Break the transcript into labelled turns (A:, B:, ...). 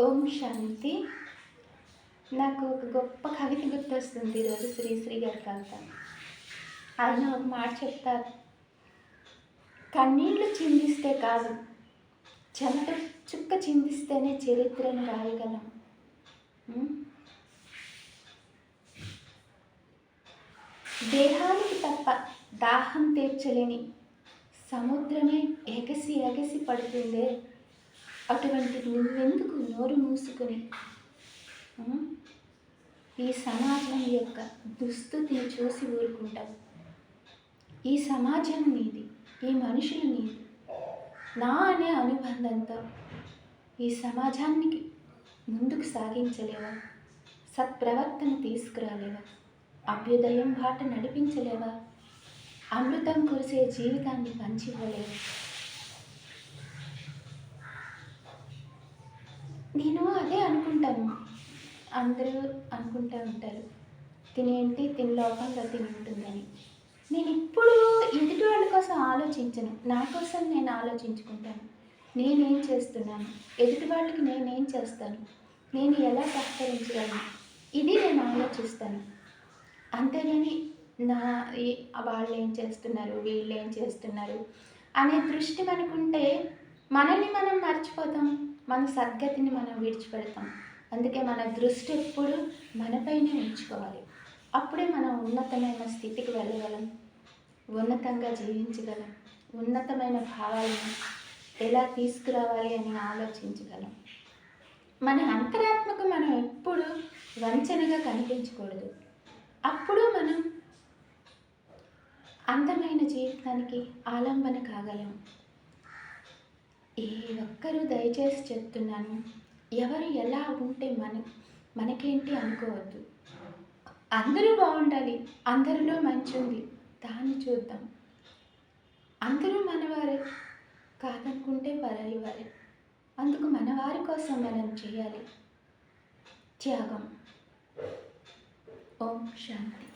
A: ఓం శాంతి. నాకు ఒక గొప్ప కవిత గుర్తొస్తుంది ఈరోజు శ్రీశ్రీ గారి కవిత. ఆయన ఒక మాట చెప్తారు. కన్నీళ్ళు చిందిస్తే కాదు చెమట చుక్క చిందిస్తేనే చరిత్రను రాయగలం. దేహానికి తప్ప దాహం తీర్చలేని సముద్రమే ఎగసి ఎగసి పడుతుందే అటువంటి నువ్వెందుకు నోరు మూసుకుని ఈ సమాజం యొక్క దుస్థితిని చూసి ఊరుకుంటావు. ఈ సమాజం నీది ఈ మనుషులు నీది. నా అనే అనుబంధంతో ఈ సమాజానికి ముందుకు సాగించలేవా? సత్ప్రవర్తన తీసుకురాలేవా? అభ్యుదయం బాట నడిపించలేవా? అమృతం కురిసే జీవితాన్ని పంచివ్వలేవా నేను అదే అనుకుంటాను. అందరూ అనుకుంటూ ఉంటారు. తినేంటి తిని లోకంలో తిని ఉంటుందని. నేను ఇప్పుడు ఎదుటి వాళ్ళ కోసం ఆలోచించను. నా కోసం నేను ఆలోచించుకుంటాను. నేనేం చేస్తున్నాను? ఎదుటి వాళ్ళకి నేనేం చేస్తాను? నేను ఎలా సహకరించగలను? ఇది నేను ఆలోచిస్తాను. అంతేగాని నా ఈ- వాళ్ళు ఏం చేస్తున్నారు? వీళ్ళు ఏం చేస్తున్నారు? అనే దృష్టి మనకుంటే మనల్ని మనం మర్చిపోతాం. మన సద్గతిని మనం విడిచిపెడతాం. అందుకే మన దృష్టి ఎప్పుడు మనపైనే ఉంచుకోవాలి. అప్పుడే మనం ఉన్నతమైన స్థితికి వెళ్ళగలం. ఉన్నతంగా జీవించగలం. ఉన్నతమైన భావాలను ఎలా తీసుకురావాలి అని ఆలోచించగలం. మన అంతరాత్మకు మనం ఎప్పుడు వంచనగా కనిపించకూడదు. అప్పుడు మనం అందమైన జీవితానికి ఆలంబన కాగలం. ఏ ఒక్కరూ దయచేసి చెప్తున్నాను ఎవరు ఎలా ఉంటే మన మనకేంటి అనుకోవద్దు. అందరూ బాగుండాలి అందరిలో మంచి ఉంది దాన్ని చూద్దాం. అందరూ మనవారే కాదనుకుంటే పరాయి వారే. అందుకు మనవారి కోసం మనం చేయాలి. త్యాగం. ఓం శాంతి.